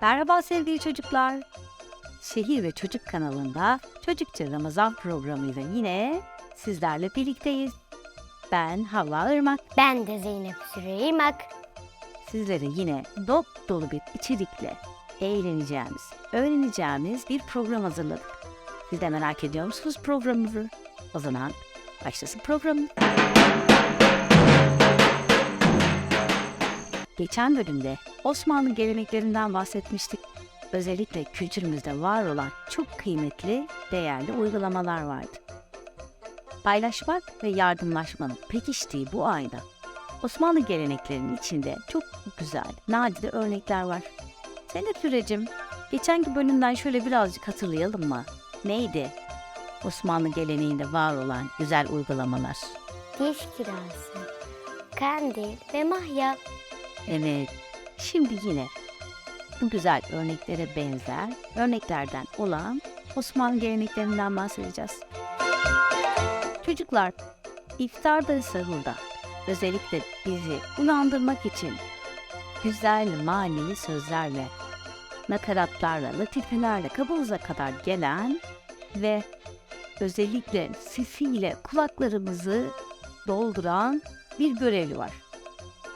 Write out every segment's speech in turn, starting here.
Merhaba sevgili çocuklar. Şehir ve Çocuk kanalında Çocukça Ramazan programıyla yine sizlerle birlikteyiz. Ben Havva Irmak. Ben de Zeynep Süreymak. Sizlere yine dop dolu bir içerikle eğleneceğimiz, öğreneceğimiz bir program hazırladık. Siz de merak ediyor musunuz programımızı? O zaman başlasın program. Geçen bölümde Osmanlı geleneklerinden bahsetmiştik. Özellikle kültürümüzde var olan çok kıymetli, değerli uygulamalar vardı. Paylaşmak ve yardımlaşmanın pekiştiği bu ayda Osmanlı geleneklerinin içinde çok güzel, nadide örnekler var. Zeynep Sürecim, geçenki bölümden şöyle birazcık hatırlayalım mı? Neydi? Osmanlı geleneğinde var olan güzel uygulamalar. Diş kirası, kandil ve mahya. Evet, şimdi yine bu güzel örneklere benzer örneklerden olan Osmanlı geleneklerinden bahsedeceğiz. Çocuklar, iftarda sahurda özellikle bizi uyandırmak için güzel manili sözlerle, nakaratlarla, latifelerle kabımıza kadar gelen ve özellikle sesiyle kulaklarımızı dolduran bir görevli var.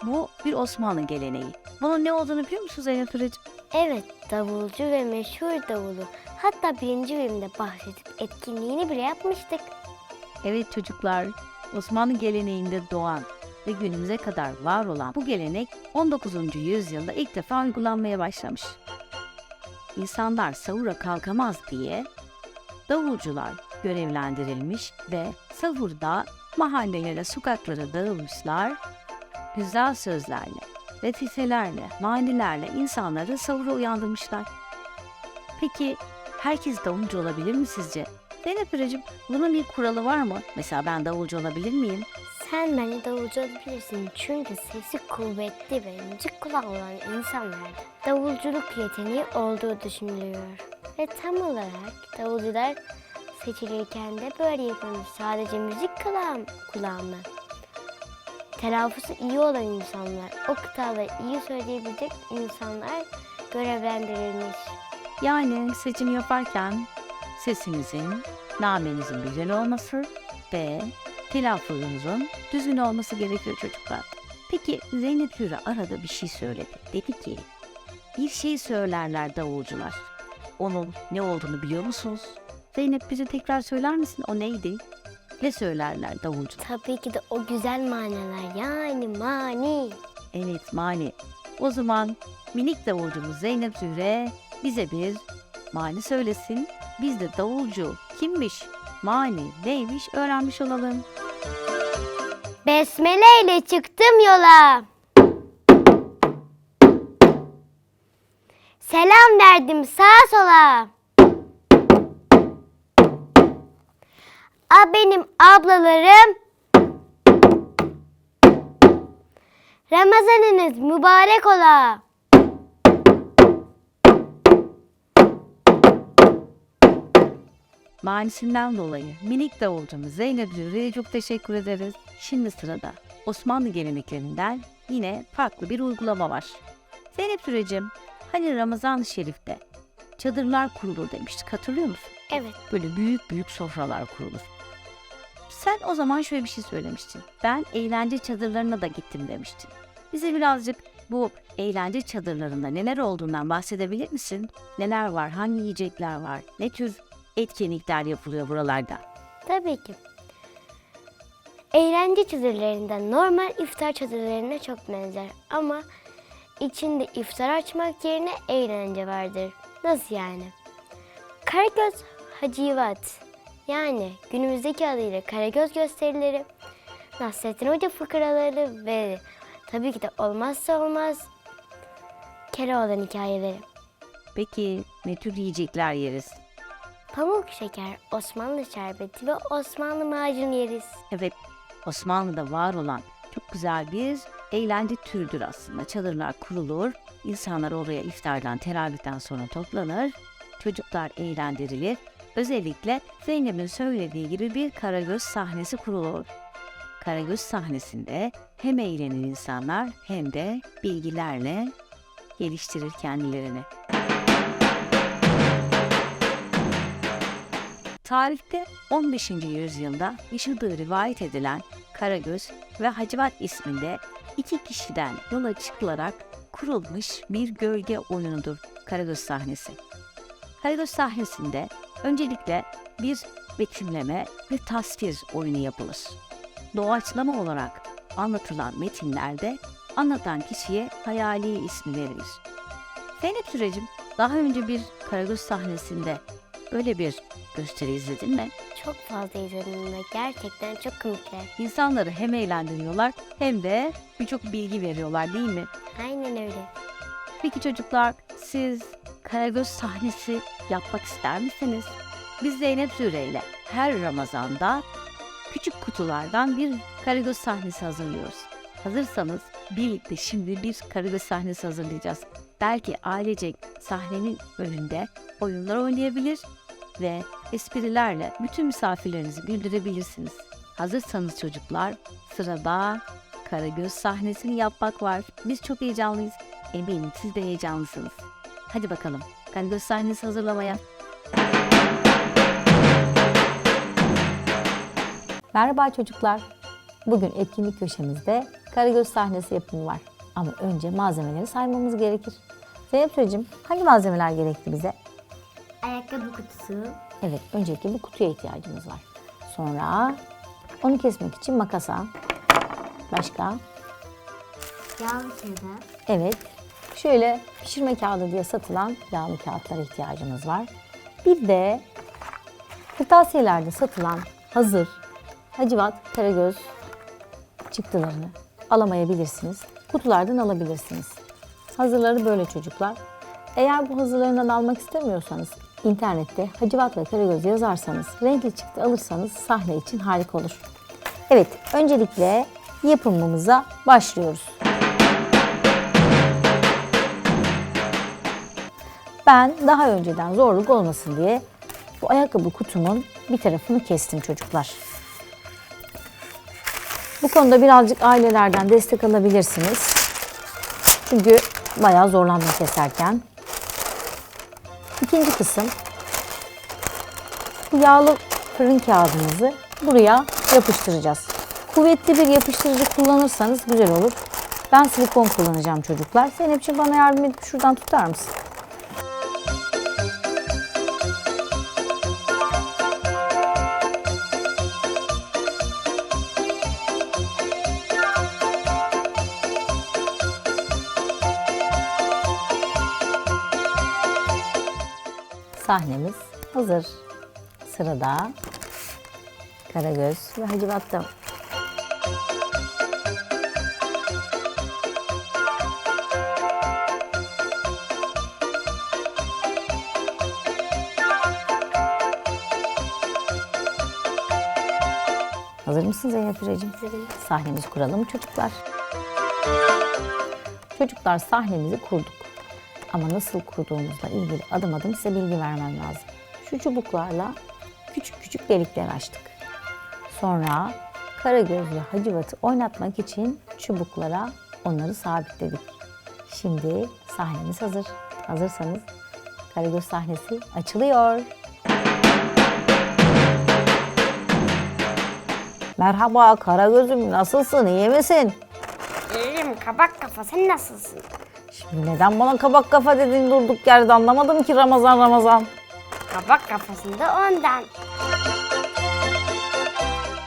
Bu bir Osmanlı geleneği. Bunun ne olduğunu biliyor musunuz Zeynep Türeci? Evet, davulcu ve meşhur davulu. Hatta birinci bölümde bahsedip etkinliğini bile yapmıştık. Evet çocuklar, Osmanlı geleneğinde doğan ve günümüze kadar var olan bu gelenek 19. yüzyılda ilk defa uygulanmaya başlamış. İnsanlar sahura kalkamaz diye davulcular görevlendirilmiş ve sahurda mahallelere, sokaklara dağılmışlar, güzel sözlerle, latifelerle, manilerle insanları sahura uyandırmışlar. Peki herkes davulcu olabilir mi sizce? Zeynep Hüracığım, bunun bir kuralı var mı? Mesela ben davulcu olabilir miyim? Sen bence davulcu olabilirsin çünkü sesi kuvvetli ve müzik kulağı olan insanlarda davulculuk yeteneği olduğu düşünülüyor. Ve tam olarak davulcular seçilirken de böyle yapılmış. Sadece müzik kulağı, kulağı mı? Telaffuzu iyi olan insanlar, o kıtaları iyi söyleyebilecek insanlar görevlendirilmiş. Yani seçim yaparken sesinizin, namenizin güzel olması ve telaffuzunuzun düzgün olması gerekiyor çocuklar. Peki Zeynep Hürre arada bir şey söyledi. Dedi ki bir şey söylerler davulcular. Onun ne olduğunu biliyor musunuz? Zeynep bize tekrar söyler misin? O neydi? Ne söylerler davulcular? Tabii ki de o güzel manalar yani mani. Evet mani. O zaman minik davulcumuz Zeynep Zühre bize bir mani söylesin. Biz de davulcu kimmiş, mani neymiş öğrenmiş olalım. Besmele ile çıktım yola. Selam verdim sağa sola. A benim ablalarım. Ramazanınız mübarek ola. Manisinden dolayı minik davulcumuz Zeynep Zühre'ye çok teşekkür ederiz. Şimdi sırada Osmanlı geleneklerinden yine farklı bir uygulama var. Zeynep Zühre'cim hani Ramazan-ı Şerif'te çadırlar kurulur demiştik hatırlıyor musun? Evet. Böyle büyük büyük sofralar kurulur. Sen o zaman şöyle bir şey söylemiştin. Ben eğlence çadırlarına da gittim demiştin. Bize birazcık bu eğlence çadırlarında neler olduğundan bahsedebilir misin? Neler var? Hangi yiyecekler var? Ne tür etkinlikler yapılıyor buralarda? Tabii ki. Eğlence çadırlarından normal iftar çadırlarına çok benzer ama içinde iftar açmak yerine eğlence vardır. Nasıl yani? Karagöz Hacivat yani günümüzdeki adıyla Karagöz gösterileri, Nasrettin Hoca fıkraları ve tabii ki de olmazsa olmaz Keloğlan hikayeleri. Peki ne tür yiyecekler yeriz? Pamuk şeker, Osmanlı şerbeti ve Osmanlı macun yeriz. Evet, Osmanlı'da var olan çok güzel bir eğlence türüdür aslında. Çadırlar kurulur, insanlar oraya iftardan, teravihten sonra toplanır, çocuklar eğlendirilir. Özellikle Zeynep'in söylediği gibi bir Karagöz sahnesi kurulur. Karagöz sahnesinde hem eğlenir insanlar hem de bilgilerle geliştirir kendilerini. Tarihte 15. yüzyılda yaşadığı rivayet edilen Karagöz ve Hacivat isminde iki kişiden yola çıkılarak kurulmuş bir gölge oyunudur Karagöz sahnesi. Karagöz sahnesinde öncelikle bir betimleme ve tasvir oyunu yapılır. Doğaçlama olarak anlatılan metinlerde anlatan kişiye hayali ismi verilir. Zeynep Sürecim daha önce bir Karagöz sahnesinde böyle bir gösteri izledin mi? Çok fazla izledim ve gerçekten çok komikler. İnsanları hem eğlendiriyorlar hem de birçok bilgi veriyorlar değil mi? Aynen öyle. Peki çocuklar siz Karagöz sahnesi yapmak ister misiniz? Biz Zeynep Züre ile her Ramazan'da küçük kutulardan bir Karagöz sahnesi hazırlıyoruz. Hazırsanız birlikte şimdi bir Karagöz sahnesi hazırlayacağız. Belki ailecek sahnenin önünde oyunlar oynayabilir ve esprilerle bütün misafirlerinizi güldürebilirsiniz. Hazırsanız çocuklar sırada Karagöz sahnesini yapmak var. Biz çok heyecanlıyız. Eminim siz de heyecanlısınız. Hadi bakalım Karagöz sahnesi hazırlamaya. Merhaba çocuklar. Bugün etkinlik köşemizde Karagöz sahnesi yapımı var. Ama önce malzemeleri saymamız gerekir. Zeynep Süreciğim, hangi malzemeler gerekti bize? Ayakkabı kutusu, Evet, öncelikle bir kutuya ihtiyacımız var. Sonra onu kesmek için makasa. Başka? yağlı kağıda, Evet, şöyle pişirme kağıdı diye satılan yağlı kağıtlara ihtiyacımız var. Bir de kırtasiyelerde satılan hazır Hacivat Karagöz çıktılarını alamayabilirsiniz. Kutulardan alabilirsiniz. Hazırları böyle çocuklar. Eğer bu hazırlarından almak istemiyorsanız internette Hacivat ve Karagöz yazarsanız renkli çıktı alırsanız sahne için harika olur. Evet öncelikle yapımımıza başlıyoruz. Ben daha önceden zorluk olmasın diye bu ayakkabı kutumun bir tarafını kestim çocuklar. Bu konuda birazcık ailelerden destek alabilirsiniz. Çünkü bayağı zorlandım keserken. İkinci kısım bu yağlı fırın kağıdımızı buraya yapıştıracağız. Kuvvetli bir yapıştırıcı kullanırsanız güzel olur. Ben silikon kullanacağım çocuklar. Zeynepciğim bana yardım edip şuradan tutar mısın? Sahnemiz hazır. Sırada Karagöz ve Hacivat'ta. Hazır mısın Zeynep Hüreciğim? Hazırım. Sahnemizi kuralım çocuklar. Çocuklar sahnemizi kurduk. Ama nasıl kurduğumuzla ilgili adım adım size bilgi vermem lazım. Şu çubuklarla küçük küçük delikler açtık. Sonra Karagöz ve Hacivat'ı oynatmak için çubuklara onları sabitledik. Şimdi sahnemiz hazır. Hazırsanız Karagöz sahnesi açılıyor. Merhaba Karagöz'üm nasılsın iyi misin? İyiyim kabak kafa sen nasılsın? Şimdi neden bana kabak kafa dedin durduk yerde anlamadım ki Ramazan Ramazan. Kabak kafasında ondan.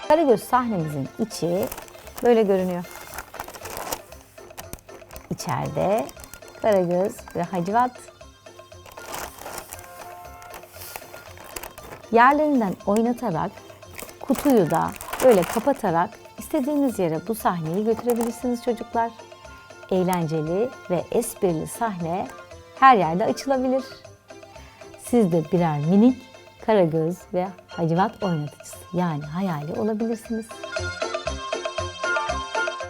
Karagöz sahnemizin içi böyle görünüyor. İçeride Karagöz ve Hacivat yerlerinden oynatarak kutuyu da böyle kapatarak istediğiniz yere bu sahneyi götürebilirsiniz çocuklar. Eğlenceli ve esprili sahne her yerde açılabilir. Siz de birer minik Karagöz ve Hacivat oynatıcısı yani hayali olabilirsiniz.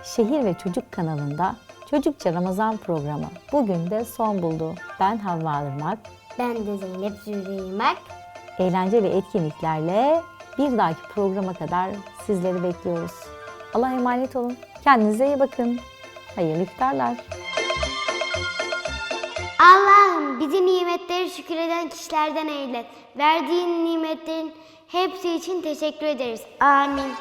Şehir ve Çocuk kanalında Çocukça Ramazan programı bugün de son buldu. Ben Havva Irmak. Ben de Zeynep Züreymek. Eğlenceli etkinliklerle bir dahaki programa kadar sizleri bekliyoruz. Allah'a emanet olun. Kendinize iyi bakın. Hayırlı iftarlar. Allah'ım bizi nimetleri şükreden kişilerden eyle. Verdiğin nimetlerin hepsi için teşekkür ederiz. Amin.